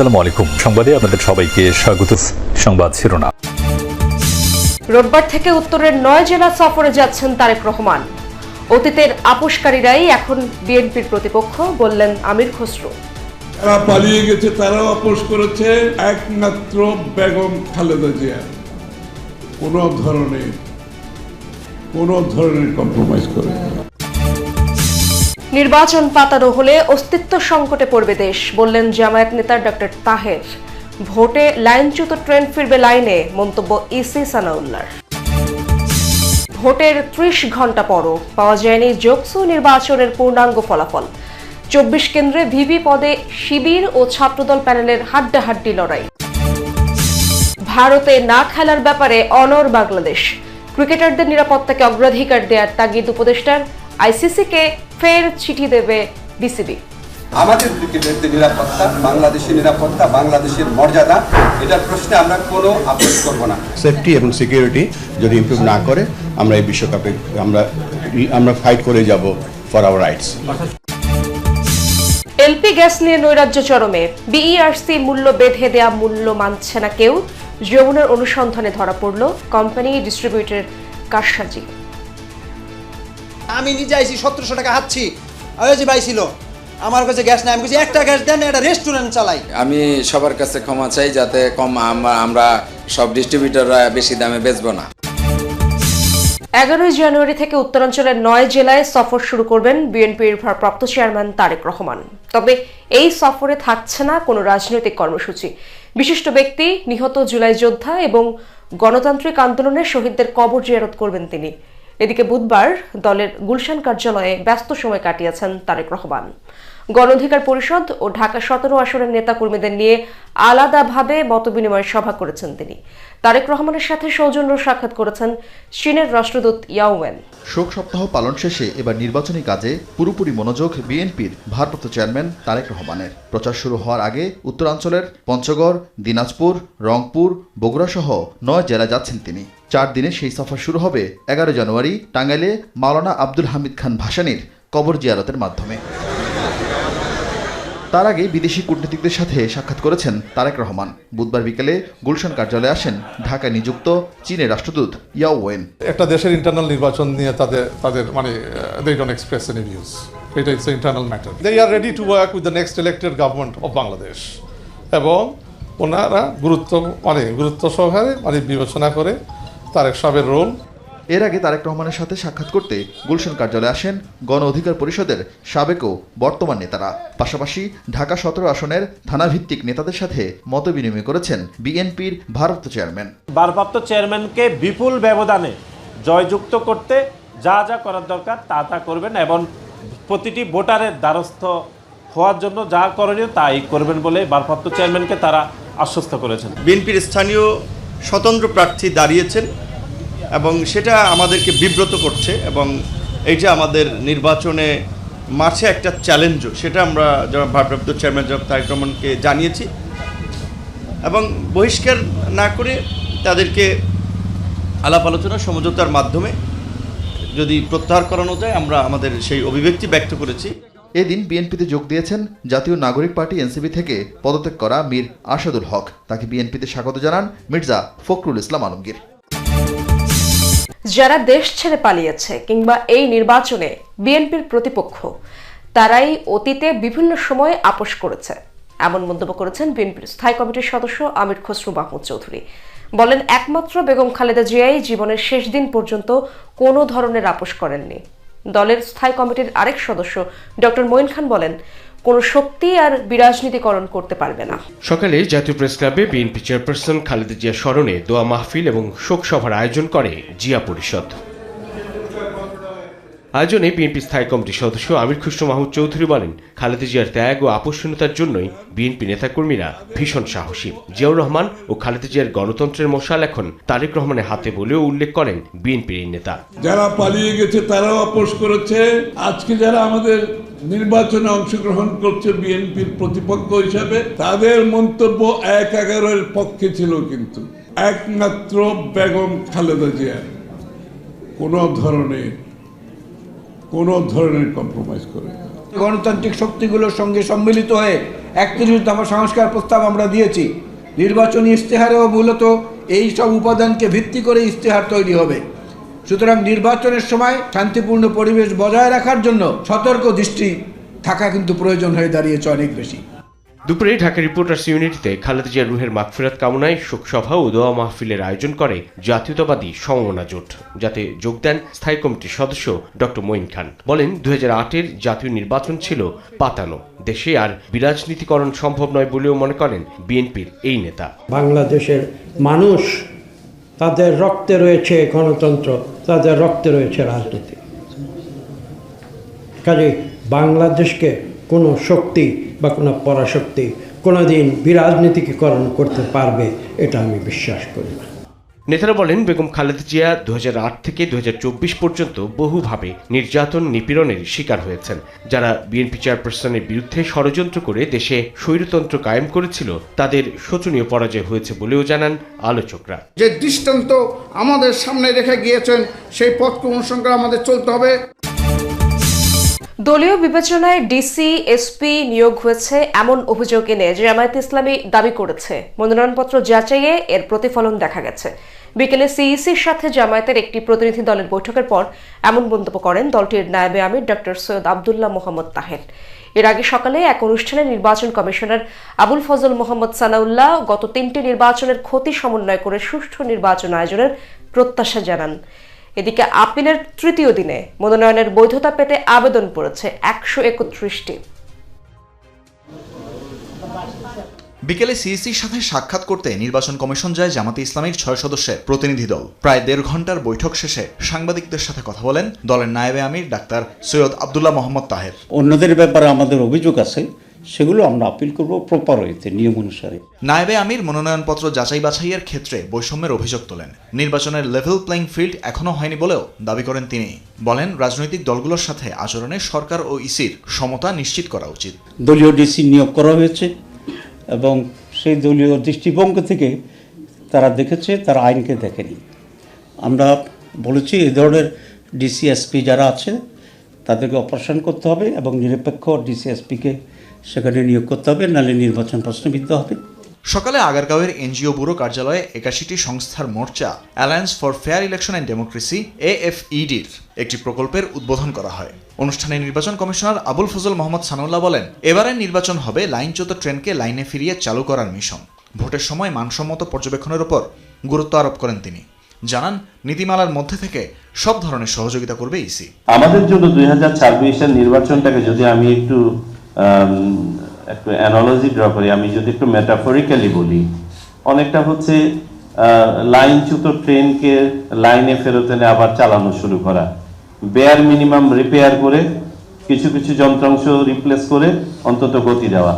আসসালামু আলাইকুম। সংবাদে আপনাদের সবাইকে স্বাগত। সংবাদ শিরোনাম। রোববার থেকে উত্তরের নয় জেলা সফরে যাচ্ছেন তারেক রহমান। অতীতের আপোষকারীরাই এখন বিএনপির প্রতিপক্ষ বললেন আমির খসরু। যারা পালিয়ে গেছে তারাও আপোষ করেছে একমাত্র বেগম খালেদা জিয়া। কোনো ধরনের কোনো ধরনের কম্প্রোমাইজ করে। নির্বাচন পাতানো হলে অস্তিত্ব সংকটে পড়বে দেশ, বললেন জামায়াত নেতা ডক্টর তাহের। ভোটে লাইনচ্যুত ট্রেন ফিরবে লাইনে, মন্তব্য ইসি সানাউল্লার। ভোটের ত্রিশ ঘণ্টা পরও পাওয়া যায়নি যোগসু নির্বাচনের পূর্ণাঙ্গ ফলাফল। চব্বিশ কেন্দ্রে ভিভি পদে শিবির ও ছাত্রদল প্যানেলের হাড্ডাহাড্ডি লড়াই। ভারতে না খেলার ব্যাপারে অনর বাংলাদেশ। ক্রিকেটারদের নিরাপত্তাকে অগ্রাধিকার দেওয়ার তাগিদ উপদেষ্টার। আইসিসিকে ফের চিঠি দেবে বিসিবি। আমাদের ক্রিকেটারদের নিরাপত্তা বাংলাদেশের নিরাপত্তা বাংলাদেশের মর্যাদা এটার প্রশ্নে আমরা কোনো আপোষ করব না। সেফটি এবং সিকিউরিটি যদি ইমপ্রুভ না করে আমরা এই বিশ্বকাপে আমরা আমরা ফাইট করে যাব for our rights LP gas নিয়ে নৈরাজ্য চরমে বিইআরসি মূল্য বেঁধে দেয়া মূল্য মানছে না কেউ। যমুনার অনুসন্ধানে ধরা পড়ল কোম্পানি ডিস্ট্রিবিউটর কারসাজি। আমি নিজে আইছি সতেরোশো টাকা হাঁটছি ওই যে ভাই ছিল আমার কাছে গ্যাস নাই আমি বলছি একটা গ্যাস দেন একটা রেস্টুরেন্ট চালাই। আমি সবার কাছে ক্ষমা চাই যাতে কম আমরা আমরা সব ডিস্ট্রিবিউটররা বেশি দামে বেচবো না। এগারোই জানুয়ারি থেকে উত্তরাঞ্চলের নয় জেলায় সফর শুরু করবেন বিএনপির ভারপ্রাপ্ত চেয়ারম্যান তারেক রহমান। তবে এই সফরে থাকছে না কোনো রাজনৈতিক কর্মসূচি। বিশিষ্ট ব্যক্তি নিহত জুলাই যোদ্ধা এবং গণতান্ত্রিক আন্দোলনের শহীদদের কবর জিয়ারত করবেন তিনি। এদিকে বুধবার দলের গুলশান কার্যালয়ে ব্যস্ত সময় কাটিয়েছেন তারেক রহমান। গণ অধিকার পরিষদ ও ঢাকা সতেরো আসনের নেতাকর্মীদের নিয়ে আলাদাভাবে মতবিনিময় সভা করেছেন তিনি। তারেক রহমানের সাথে সৌজন্য সাক্ষাৎ করেছেন চীনের রাষ্ট্রদূত ইয়াওয়েন শোক সপ্তাহ পালন শেষে এবার নির্বাচনী কাজে পুরোপুরি মনোযোগ বিএনপির ভারপ্রাপ্ত চেয়ারম্যান তারেক রহমানের। প্রচার শুরু হওয়ার আগে উত্তরাঞ্চলের পঞ্চগড়, দিনাজপুর, রংপুর, বগুড়া সহ নয় জেলায় যাচ্ছেন তিনি। চার দিনে সেই সফর শুরু হবে এগারো জানুয়ারি টাঙ্গাইলে মাওলানা আব্দুল হামিদ খান ভাসানির কবর জিয়ারতের মাধ্যমে। তার আগে বিদেশি কূটনীতিকদের সাথে সাক্ষাৎ করেছেন তারেক রহমান। বুধবার বিকেলে গুলশান কার্যালয়ে আসেন ঢাকায় নিযুক্ত চীনের রাষ্ট্রদূত ইয়াও ওয়েন। একটা দেশের ইন্টারনাল নির্বাচন নিয়ে তাদের তাদের মানে they don't express any views এটা it's internal matter they are ready to work with the next elected government of Bangladesh এবং ওনারা গুরুত্ব মানে গুরুত্ব সহকারে মানে বিবেচনা করে তারেক সাহেবের রোল এর আগে তারেক রহমানের সাথে সাক্ষাৎ করতে গুলশান কার্যালয়ে আসেন গণ অধিকার পরিষদের সাবেক ও বর্তমান নেতারা। পাশাপাশি ঢাকা সতেরো আসনের থানাভিত্তিক নেতাদের সাথে মতবিনিময় করেছেন বিএনপির ভারপ্রাপ্ত চেয়ারম্যান। ভারপ্রাপ্ত চেয়ারম্যানকে বিপুল ব্যবধানে জয়যুক্ত করতে যা যা করার দরকার তা তা করবেন এবং প্রতিটি ভোটারের দ্বারস্থ হওয়ার জন্য যা করণীয় তাই করবেন বলে ভারপ্রাপ্ত চেয়ারম্যানকে তারা আশ্বস্ত করেছেন। বিএনপির স্থানীয় স্বতন্ত্র প্রার্থী দাঁড়িয়েছেন। এবং সেটা আমাদেরকে বিব্রত করছে এবং এইটা আমাদের নির্বাচনে মাঠে একটা চ্যালেঞ্জও সেটা আমরা ভারপ্রাপ্ত চেয়ারম্যান জনাব তারেক রহমানকে জানিয়েছি। এবং বহিষ্কার না করে তাদেরকে আলাপ আলোচনা, সমঝোতার মাধ্যমে যদি প্রত্যাহার করানো যায়, আমরা আমাদের সেই অভিব্যক্তি ব্যক্ত করেছি। এদিন বিএনপিতে যোগ দিয়েছেন জাতীয় নাগরিক পার্টি এনসিপি থেকে পদত্যাগ করা মীর আসাদুল হক। তাকে বিএনপিতে স্বাগত জানান মির্জা ফখরুল ইসলাম আলমগীর। যারা দেশ ছেড়ে পালিয়েছে কিংবা এই নির্বাচনে বিএনপির প্রতিপক্ষ, তারাই অতীতে বিভিন্ন সময়ে আপোষ করেছে। এমন মন্তব্য করেছেন বিএনপির স্থায়ী কমিটির সদস্য আমির খসরু মাহমুদ চৌধুরী। বলেন, একমাত্র বেগম খালেদা জিয়াই জীবনের শেষ দিন পর্যন্ত কোনো ধরনের আপোষ করেননি। দলের স্থায়ী কমিটির আরেক সদস্য ডক্টর মঈন খান বলেন কোনো শক্তি আর বিরাজনীতিকরণ করতে পারবে না। সকালে জাতীয় প্রেস ক্লাবে বিএনপি চেয়ারপারসন খালেদা জিয়া স্মরণে দোয়া মাহফিল এবং শোক সভার আয়োজন করে জিয়া পরিষদ। আয়োজনে বিএনপি স্থায়ী কমিটির সদস্য আমির খুশরু মাহমুদ চৌধুরী বলেন, খালেদা জিয়ার ত্যাগ ও আপসহীনতার জন্যই বিএনপি নেতাকর্মীরা ভীষণ সাহসী। জিয়াউর রহমান ও খালেদা জিয়ার গণতন্ত্রের মশাল এখন তারেক রহমানের হাতে বলেও উল্লেখ করেন বিএনপির এই নেতা। যারা পালিয়ে গেছে, তারাও আপোষ করেছে। আজকে যারা আমাদের নির্বাচনে অংশগ্রহণ করছে বিএনপির প্রতিপক্ষ হিসাবে, তাদের মন্তব্য এক এগারোর পক্ষে ছিল কিন্তু। একমাত্র বেগম খালেদা জিয়া কোনো ধরনের কোনো ধরনের কম্প্রোমাইজ করে গণতান্ত্রিক শক্তিগুলোর সঙ্গে সম্মিলিত হয়ে একত্রিশ দফা সংস্কার প্রস্তাব আমরা দিয়েছি। নির্বাচনী ইশতেহারেও মূলত এই সব উপাদানকে ভিত্তি করে ইশতেহার তৈরি হবে। সুতরাং নির্বাচনের সময় শান্তিপূর্ণ পরিবেশ বজায় রাখার জন্য সতর্ক দৃষ্টি থাকা কিন্তু প্রয়োজন হয়ে দাঁড়িয়েছে অনেক বেশি। দুপুরে ঢাকা রিপোর্টার্স ইউনিটিতে খালেদা জিয়ার রুহের মাগফিরাত কামনায় শোকসভা ও দোয়া মাহফিলের আয়োজন করে জাতীয়তাবাদী সমমনা জোট, যাতে যোগ দেন স্থায়ী কমিটির সদস্য ডক্টর মঈন খান। বলেন, দুই হাজার জাতীয় নির্বাচন ছিল পাতানো। দেশে আর বিরাজনীতিকরণ সম্ভব নয় বলেও মনে করেন বিএনপির এই নেতা। বাংলাদেশের মানুষ, তাদের রক্তে রয়েছে গণতন্ত্র, তাদের রক্তে রয়েছে রাজনীতি। কাজে বাংলাদেশকে কোনো শক্তি বা কোনো পরাশক্তি কোনো দিন বিরাজনীতিকরণ করতে পারবে এটা আমি বিশ্বাস করি না। নেতারা বলেন বেগম খালেদা জিয়া দুহাজার আট থেকে দুহাজার চব্বিশ পর্যন্ত বহুভাবে নির্যাতন নিপীড়নের শিকার হয়েছেন। যারা বিএনপি চেয়ারপারসনের বিরুদ্ধে ষড়যন্ত্র করে দেশে স্বৈরতন্ত্র কায়েম করেছিল তাদের শোচনীয় পরাজয় হয়েছে বলেও জানান আলোচকরা। যে দৃষ্টান্ত আমাদের সামনে রেখে গিয়েছেন সেই পথকে অনুসরণ করে আমাদের চলতে হবে। দলীয় বিবেচনায় ডিসি, এসপি নিয়োগ হয়েছে এমন অভিযোগ এনে জামায়াত ইসলামী দাবি করেছে। মনোনয়নপত্র যাচাইয়ে এর প্রতিফলন দেখা গেছে। বিকেলে সিইসির সাথে জামায়াতের একটি প্রতিনিধি দলের বৈঠকের পর এমন মন্তব্য করেন দলটির নায়েবে আমির ডক্টর সৈয়দ আবদুল্লাহ মোহাম্মদ তাহের। এর আগে সকালে এক অনুষ্ঠানে নির্বাচন কমিশনার আবুল ফজল মোহাম্মদ সানাউল্লাহ গত তিনটি নির্বাচনের ক্ষতি সমন্বয় করে সুষ্ঠু নির্বাচন আয়োজনের প্রত্যাশা জানান। এদিকে আপিলের তৃতীয় দিনে মনোনয়নের বৈধতা পেতে আবেদন পড়েছে একশো একত্রিশটি। বিকেলে সিইসির সাথে সাক্ষাৎ করতে নির্বাচন কমিশন যায় জামাতে ইসলামীর ছয় সদস্যের প্রতিনিধি দল। প্রায় দেড় ঘণ্টার বৈঠক শেষে সাংবাদিকদের সাথে কথা বলেন দলের নায়েবে আমির ডাক্তার সৈয়দ আবদুল্লাহ মোহাম্মদ তাহের। অন্যদের ব্যাপারে আমাদের অভিযোগ আছে। সেগুলো আমরা আপিল করব প্রপার হইতে নিয়ম অনুসারে। নায়েবে আমির মনোনয়নপত্র যাচাই বাছাইয়ের ক্ষেত্রে বৈষম্যের অভিযোগ তোলেন। নির্বাচনের লেভেল প্লেইং ফিল্ড এখনও হয়নি বলেও দাবি করেন তিনি। বলেন রাজনৈতিক দলগুলোর সাথে আচরণে সরকার ও ইসির সমতা নিশ্চিত করা উচিত। দলীয় ডিসি নিয়োগ করা হয়েছে এবং সেই দলীয় দৃষ্টিভঙ্গি থেকে তারা দেখেছে তারা আইনকে দেখেনি। আমরা বলেছি এই ধরনের ডিসিএসপি যারা আছে তাদেরকে অপারেশন করতে হবে এবং নিরপেক্ষ ডিসিএসপিকে সেখানে নিয়োগ করতে হবে নাহলে নির্বাচন প্রশ্নবিদ্ধ হবে। সকালে আগারগাঁওয়ের এনজিও ব্যুরো কার্যালয়ে একাশিটি সংস্থার মোর্চা alliance for fair election and democracy এএফইডির একটি প্রকল্পের উদ্বোধন করা হয়। অনুষ্ঠানে নির্বাচন কমিশনার আবুল ফজল মোহাম্মদ সানুল্লাহ বলেন এবারের নির্বাচন হবে লাইনচ্যুত ট্রেনকে লাইনে ফিরিয়ে চালু করার মিশন। ভোটের সময় মানসম্মত পর্যবেক্ষণের ওপর গুরুত্ব আরোপ করেন তিনি। জানান নীতিমালার মধ্যে থেকে সব ধরনের সহযোগিতা করবে ইসি। আমাদের জন্য দুই হাজার ছাব্বিশের নির্বাচনটাকে যদি আমি একটু একটু অ্যানালজি ড্র করি, আমি যদি একটু মেটাফরিক্যালি বলি, অনেকটা হচ্ছে লাইনচ্যুত ট্রেনকে লাইনে ফেরত এনে আবার চালানো শুরু করা। বেয়ার মিনিমাম রিপেয়ার করে, কিছু কিছু যন্ত্রাংশ রিপ্লেস করে অন্তত গতি দেওয়া।